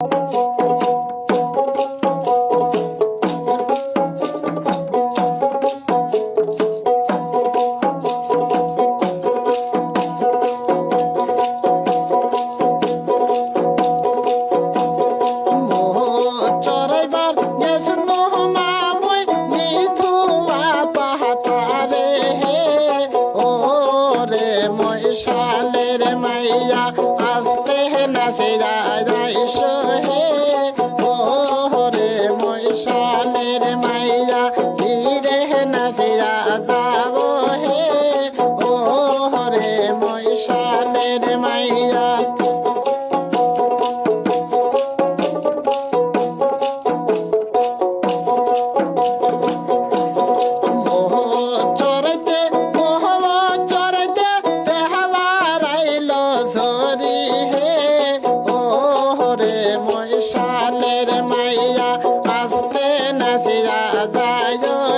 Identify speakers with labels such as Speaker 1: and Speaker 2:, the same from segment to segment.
Speaker 1: you. সাজায়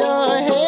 Speaker 1: যায় হে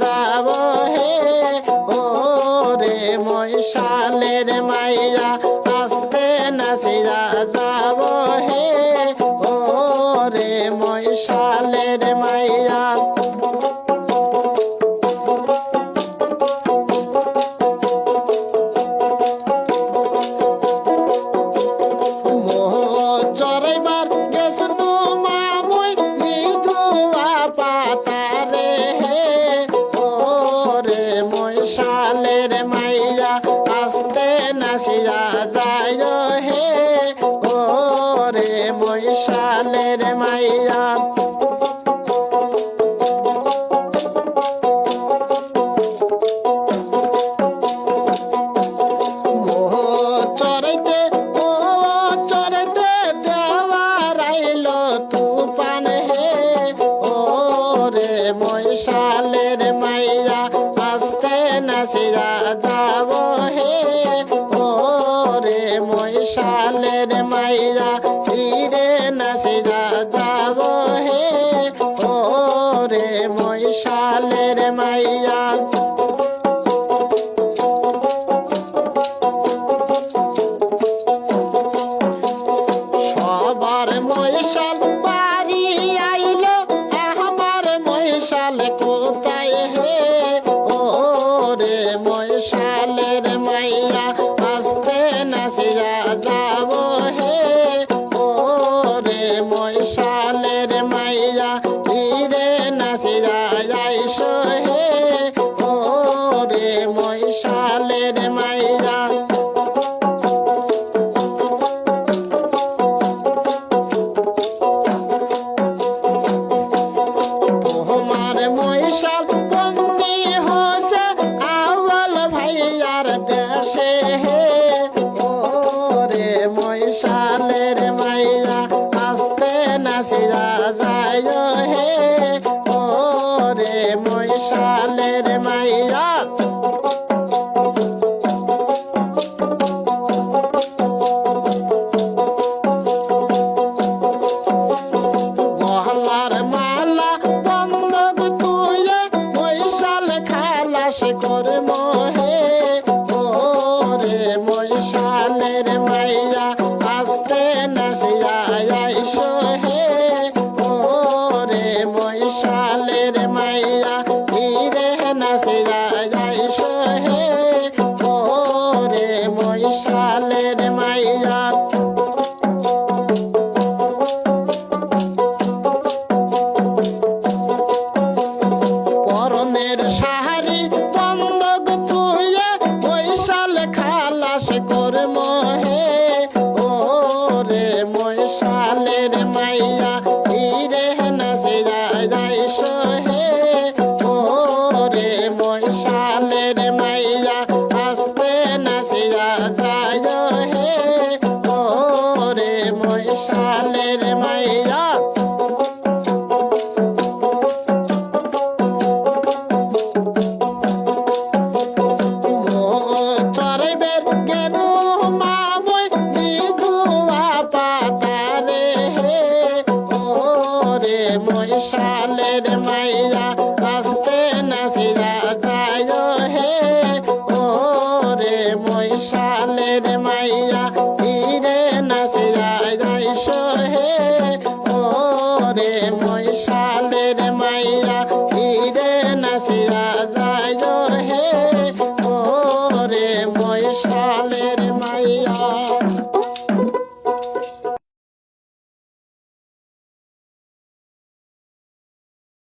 Speaker 1: যাব হে ও রে ময়শালের মাইয়া। shine, let it my মহিষালের ไงล่ะ মহিষালের মাইয়া